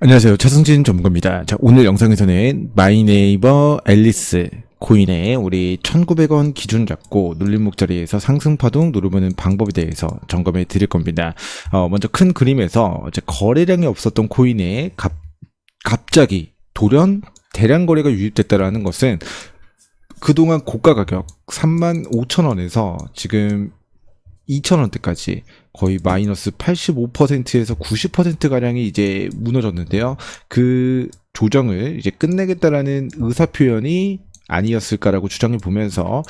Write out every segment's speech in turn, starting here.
안녕하세요. 차승진 전문가입니다. 자, 오늘 영상에서는 마이네이버 앨리스 코인의 우리 1,900원 기준 잡고 눌림목 자리에서 상승 파동 누르보는 방법에 대해서 점검해 드릴 겁니다. 어, 먼저 큰 그림에서 이제 거래량이 없었던 코인에 갑, 갑자기 돌연 대량 거래가 유입됐다라는 것은 그동안 고가 가격 3만 5천 원에서 지금 2천 원대까지 거의 마이너스 85%에서 90%가량이 이제 무너졌는데요. 그 조정을 이제 끝내겠다라는 의사 표현이 아니었을까라고 추정해 보면서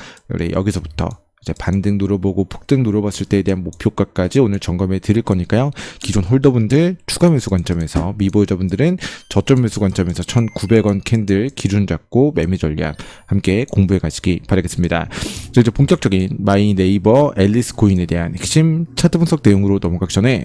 여기서부터 이제 반등 눌러보고 폭등 눌러봤을 때에 대한 목표가까지 오늘 점검해 드릴 거니까요. 기존 홀더분들 추가 매수 관점에서 미보유자분들은 저점 매수 관점에서 1,900원 캔들 기준 잡고 매매 전략 함께 공부해 가시기 바라겠습니다. 자, 이제 본격적인 마이 네이버 앨리스 코인에 대한 핵심 차트 분석 내용으로 넘어가기 전에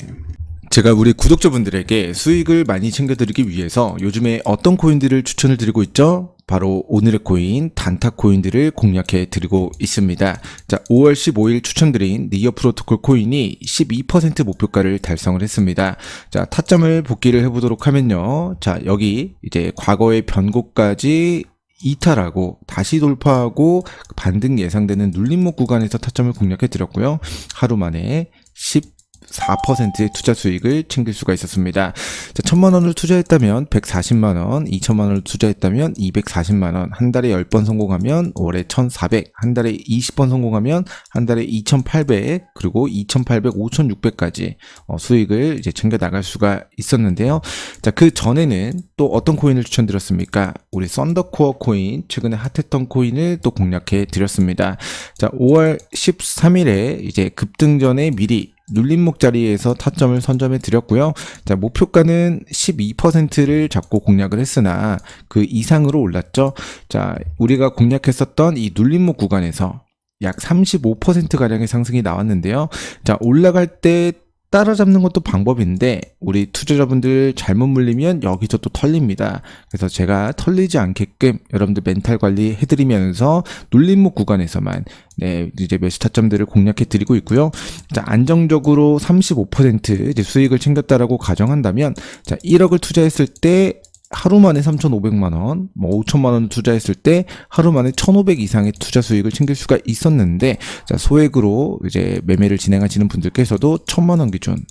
제가 우리 구독자분들에게 수익을 많이 챙겨드리기 위해서 요즘에 어떤 코인들을 추천을 드리고 있죠? 바로 오늘의 코인 단타 코인들을 공략해 드리고 있습니다. 자, 5월 15일 추천드린 니어 프로토콜 코인이 12% 목표가를 달성을 했습니다. 자, 타점을 복귀를 해보도록 하면요. 자, 여기 이제 과거의 변곡까지 이탈하고 다시 돌파하고 반등 예상되는 눌림목 구간에서 타점을 공략해 드렸고요. 하루 만에 10 4%의 투자 수익을 챙길 수가 있었습니다. 자, 천만 원을 투자했다면 140만 원, 2천만 원을 투자했다면 240만 원, 한 달에 10번 성공하면 월에 1,400, 한 달에 20번 성공하면 한 달에 2,800, 그리고 2,800, 5,600까지 어, 수익을 이제 챙겨 나갈 수가 있었는데요. 자, 그 전에는 또 어떤 코인을 추천드렸습니까? 우리 썬더코어 코인, 최근에 핫했던 코인을 또 공략해 드렸습니다. 자, 5월 13일에 이제 급등 전에 미리 눌림목 자리에서 타점을 선점해 드렸고요. 자, 목표가는 12%를 잡고 공략을 했으나 그 이상으로 올랐죠. 자, 우리가 공략했었던 이 눌림목 구간에서 약 35%가량의 상승이 나왔는데요. 자, 올라갈 때 따라잡는 것도 방법인데 우리 투자자분들 잘못 물리면 여기서 또 털립니다. 그래서 제가 털리지 않게끔 여러분들 멘탈 관리 해드리면서 눌림목 구간에서만 네 이제 매수 타점들을 공략해 드리고 있고요. 자 안정적으로 35% 이제 수익을 챙겼다라고 가정한다면 자 1억을 투자했을 때 하루 만에 3,500만 원, 뭐 5천만 원 투자했을 때 하루 만에 1,500 이상의 투자 수익을 챙길 수가 있었는데 자, 소액으로 이제 매매를 진행하시는 분들께서도 1,000만 원 기준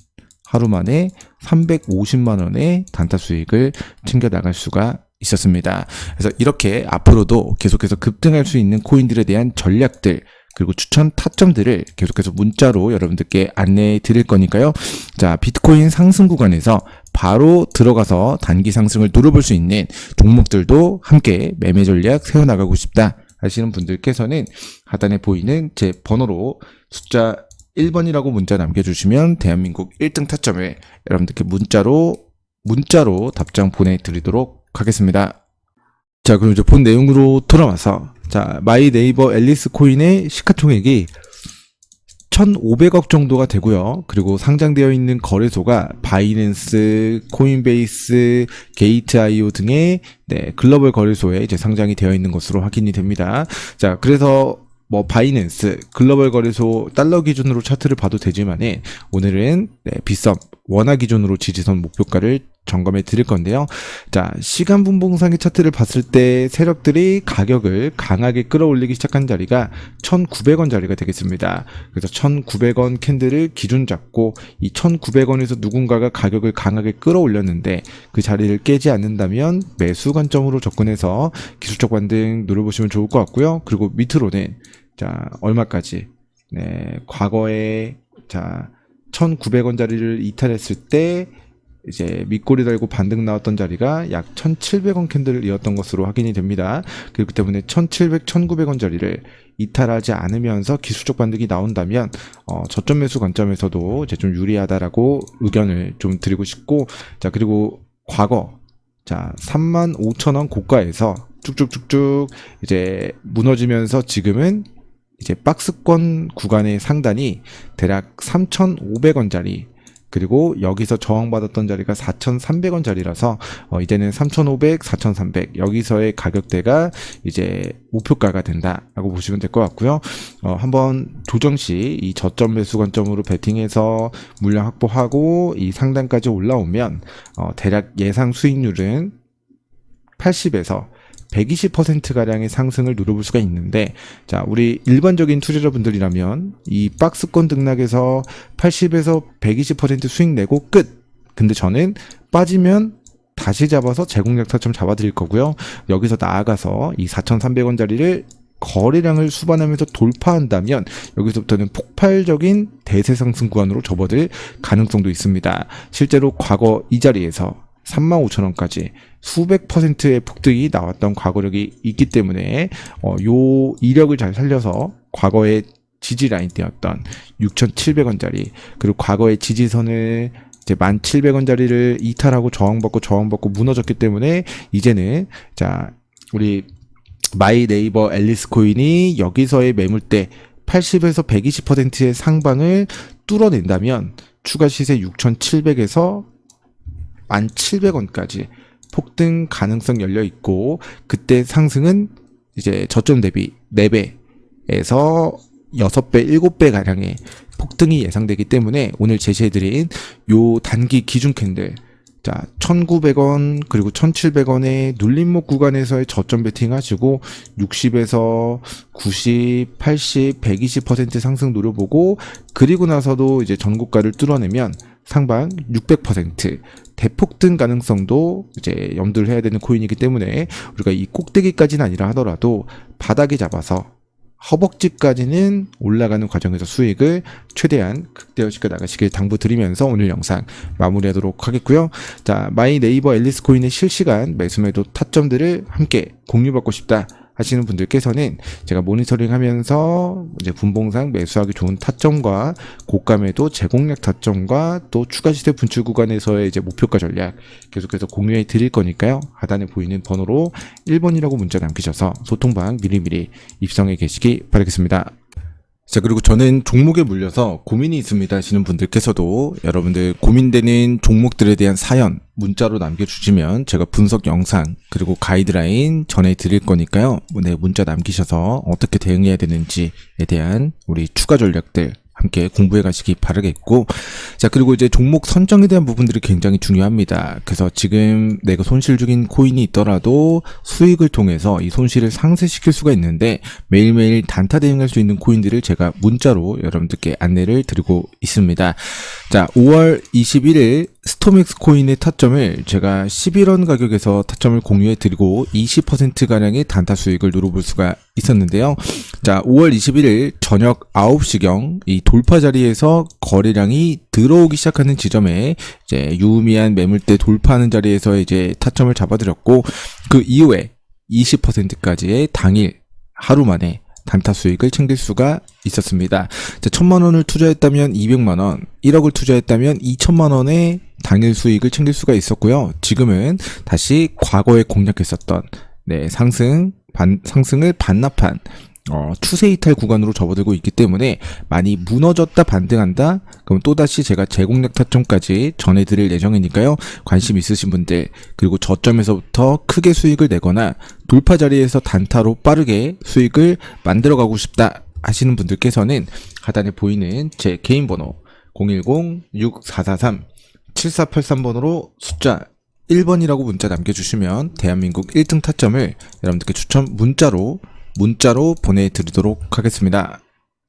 하루 만에 350만 원의 단타 수익을 챙겨 나갈 수가 있었습니다. 그래서 이렇게 앞으로도 계속해서 급등할 수 있는 코인들에 대한 전략들 그리고 추천 타점들을 계속해서 문자로 여러분들께 안내해 드릴 거니까요. 자, 비트코인 상승 구간에서 바로 들어가서 단기 상승을 누려볼 수 있는 종목들도 함께 매매 전략 세워나가고 싶다 하시는 분들께서는 하단에 보이는 제 번호로 숫자 1번이라고 문자 남겨주시면 대한민국 1등 타점을 여러분들께 문자로 문자로 답장 보내드리도록 하겠습니다. 자, 그럼 이제 본 내용으로 돌아와서 자, 마이 네이버 앨리스 코인의 시가총액이 1,500억 정도가 되고요. 그리고 상장되어 있는 거래소가 바이낸스, 코인베이스, 게이트아이오 등의 네, 글로벌 거래소에 이제 상장이 되어 있는 것으로 확인이 됩니다. 자, 그래서 뭐 바이낸스, 글로벌 거래소 달러 기준으로 차트를 봐도 되지만은 오늘은 네, 비썸 원화 기준으로 지지선 목표가를 점검해 드릴 건데요. 자, 시간 분봉상의 차트를 봤을 때 세력들이 가격을 강하게 끌어올리기 시작한 자리가 1,900원 자리가 되겠습니다. 그래서 1,900원 캔들을 기준 잡고 이 1,900원에서 누군가가 가격을 강하게 끌어올렸는데 그 자리를 깨지 않는다면 매수 관점으로 접근해서 기술적 반등 누려보시면 좋을 것 같고요. 그리고 밑으로는 자, 얼마까지? 네, 과거에 자, 1,900원 자리를 이탈했을 때 이제 밑꼬리 달고 반등 나왔던 자리가 약 1,700원 캔들이었던 것으로 확인이 됩니다. 그렇기 때문에 1,700, 1,900원 자리를 이탈하지 않으면서 기술적 반등이 나온다면 어, 저점 매수 관점에서도 이제 좀 유리하다라고 의견을 좀 드리고 싶고 자 그리고 과거 자 3만 5천 원 고가에서 쭉쭉쭉쭉 이제 무너지면서 지금은 이제 박스권 구간의 상단이 대략 3,500원짜리 그리고 여기서 저항받았던 자리가 4,300원짜리라서 어, 이제는 3,500, 4,300 여기서의 가격대가 이제 목표가가 된다라고 보시면 될 것 같고요. 어, 한번 조정 시 이 저점 매수 관점으로 베팅해서 물량 확보하고 이 상단까지 올라오면 어, 대략 예상 수익률은 80에서 120%가량의 상승을 누려볼 수가 있는데, 자, 우리 일반적인 투자자분들이라면 이 박스권 등락에서 80에서 120% 수익 내고 끝! 근데 저는 빠지면 다시 잡아서 타점 잡아드릴 거고요. 여기서 나아가서 이 4,300원짜리를 거래량을 수반하면서 돌파한다면 여기서부터는 폭발적인 대세 상승 구간으로 접어들 가능성도 있습니다. 실제로 과거 이 자리에서 35,000원까지 수백 퍼센트의 폭등이 나왔던 과거력이 있기 때문에 어, 요 이력을 잘 살려서 과거의 지지 라인대였던 6,700원짜리 그리고 과거의 지지선을 이제 1,700원짜리를 이탈하고 저항받고 저항받고 무너졌기 때문에 이제는 자 우리 마이 네이버 앨리스 코인이 여기서의 매물대 80에서 120%의 상방을 뚫어낸다면 추가 시세 6,700에서 1,700원까지 폭등 가능성 열려 있고 그때 상승은 이제 저점 대비 4배에서 6배, 7배 가량의 폭등이 예상되기 때문에 오늘 제시해드린 요 단기 기준 캔들 자, 1,900원 그리고 1,700원의 눌림목 구간에서의 저점 베팅 하시고 60에서 90, 80, 120% 상승 노려보고 그리고 나서도 이제 전고가를 뚫어내면 상방 600% 대폭등 가능성도 이제 염두를 해야 되는 코인이기 때문에 우리가 이 꼭대기까지는 아니라 하더라도 바닥에 잡아서 허벅지까지는 올라가는 과정에서 수익을 최대한 극대화시켜 나가시길 당부드리면서 오늘 영상 마무리하도록 하겠고요. 자, 마이 네이버 앨리스 코인의 실시간 매수매도 타점들을 함께 공유받고 싶다. 하시는 분들께서는 제가 모니터링 하면서 이제 분봉상 매수하기 좋은 타점과 고가매도 제공력 타점과 또 추가 시세 분출 구간에서의 이제 목표가 전략 계속해서 공유해 드릴 거니까요. 하단에 보이는 번호로 1번이라고 문자 남기셔서 소통방 미리미리 입성해 계시기 바라겠습니다. 자, 그리고 저는 종목에 물려서 고민이 있습니다 하시는 분들께서도 여러분들 고민되는 종목들에 대한 사연 문자로 남겨주시면 제가 분석 영상 그리고 가이드라인 전해드릴 거니까요. 네, 문자 남기셔서 어떻게 대응해야 되는지에 대한 우리 추가 전략들 함께 공부해 가시기 바라겠고. 자 그리고 이제 종목 선정에 대한 부분들이 굉장히 중요합니다. 그래서 지금 내가 손실 중인 코인이 있더라도 수익을 통해서 이 손실을 상쇄시킬 수가 있는데 매일매일 단타 대응할 수 있는 코인들을 제가 문자로 여러분들께 안내를 드리고 있습니다. 자 5월 21일 스토맥스 코인의 타점을 제가 11원 가격에서 타점을 공유해 드리고 20%가량의 단타 수익을 누려볼 수가 있었는데요. 자, 5월 21일 저녁 9시경 이 돌파 자리에서 거래량이 들어오기 시작하는 지점에 이제 유의미한 매물대 돌파하는 자리에서 이제 타점을 잡아드렸고 그 이후에 20%까지의 당일 하루 만에 단타 수익을 챙길 수가 있었습니다. 자, 천만 원을 투자했다면 200만 원, 1억을 투자했다면 2천만 원의 당일 수익을 챙길 수가 있었고요. 지금은 다시 과거에 공략했었던 네, 상승 반, 상승을 반납한 어, 추세 이탈 구간으로 접어들고 있기 때문에 많이 무너졌다 반등한다? 그럼 또다시 제가 제공력 타점까지 전해드릴 예정이니까요. 관심 있으신 분들 그리고 저점에서부터 크게 수익을 내거나 돌파 자리에서 단타로 빠르게 수익을 만들어 가고 싶다 하시는 분들께서는 하단에 보이는 제 개인 번호 010-6443-7483번으로 숫자 1번이라고 문자 남겨주시면 대한민국 1등 타점을 여러분들께 추첨 문자로 문자로 보내드리도록 하겠습니다.